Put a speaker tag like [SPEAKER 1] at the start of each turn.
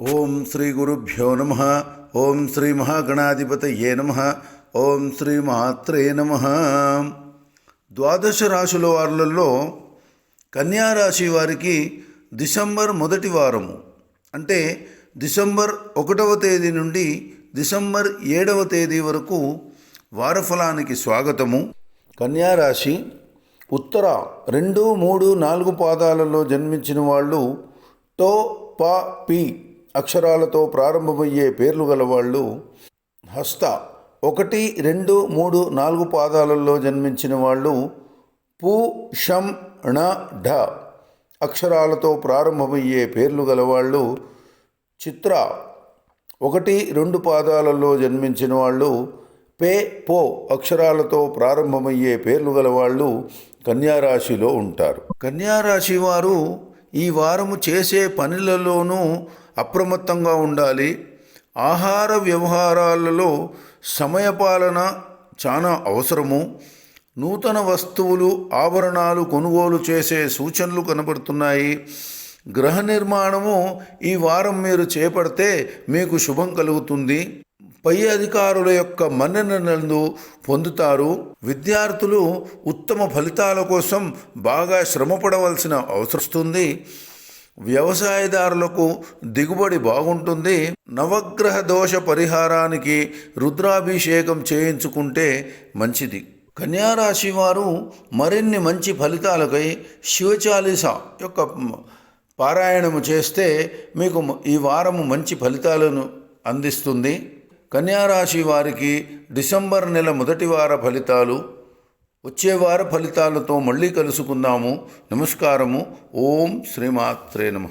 [SPEAKER 1] ఓం శ్రీ గురుభ్యో నమ. ఓం శ్రీ మహాగణాధిపతయే నమ. ఓం శ్రీ మాత్రే నమ. ద్వాదశ రాశుల వారులలో కన్యా రాశి వారికి డిసెంబర్ మొదటి వారము. అంటే డిసెంబర్ ఒకటవ తేదీ నుండి డిసెంబర్ ఏడవ తేదీ వరకు వారఫలానికి స్వాగతము. కన్యా రాశి ఉత్తర రెండు మూడు నాలుగు పాదాలలో జన్మించిన వాళ్ళు టో ప పి అక్షరాలతో ప్రారంభమయ్యే పేర్లు గలవాళ్ళు హస్త. ఒకటి రెండు మూడు నాలుగు పాదాలలో జన్మించిన వాళ్ళు పు షం ణ ఢ. అక్షరాలతో ప్రారంభమయ్యే పేర్లు గలవాళ్ళు చిత్ర. ఒకటి రెండు పాదాలలో జన్మించిన వాళ్ళు పే పో. అక్షరాలతో ప్రారంభమయ్యే పేర్లు గలవాళ్ళు కన్యారాశిలో ఉంటారు. కన్యారాశి వారు ఈ వారము చేసే పనులలోనూ అప్రమత్తంగా ఉండాలి. ఆహార వ్యవహారాలలో సమయపాలన చాలా అవసరము. నూతన వస్తువులు ఆభరణాలు కొనుగోలు చేసే సూచనలు కనబడుతున్నాయి. గృహ నిర్మాణము ఈ వారం మీరు చేపడితే మీకు శుభం కలుగుతుంది. పై అధికారుల యొక్క మన్ననలను పొందుతారు. విద్యార్థులు ఉత్తమ ఫలితాల కోసం బాగా శ్రమపడవలసిన అవసరం వస్తుంది. వ్యవసాయదారులకు దిగుబడి బాగుంటుంది నవగ్రహ దోష పరిహారానికి రుద్రాభిషేకం చేయించుకుంటే మంచిది. కన్యారాశి వారు మరిన్ని మంచి ఫలితాలకై శివచాలీస యొక్క పారాయణము చేస్తే మీకు ఈ వారము మంచి ఫలితాలను అందిస్తుంది. కన్యారాశి వారికి డిసెంబర్ నెల మొదటి వార ఫలితాలు వచ్చేవార ఫలితాలతో మళ్ళీ కలుసుకుందాము. నమస్కారము. ఓం శ్రీమాత్రే నమ.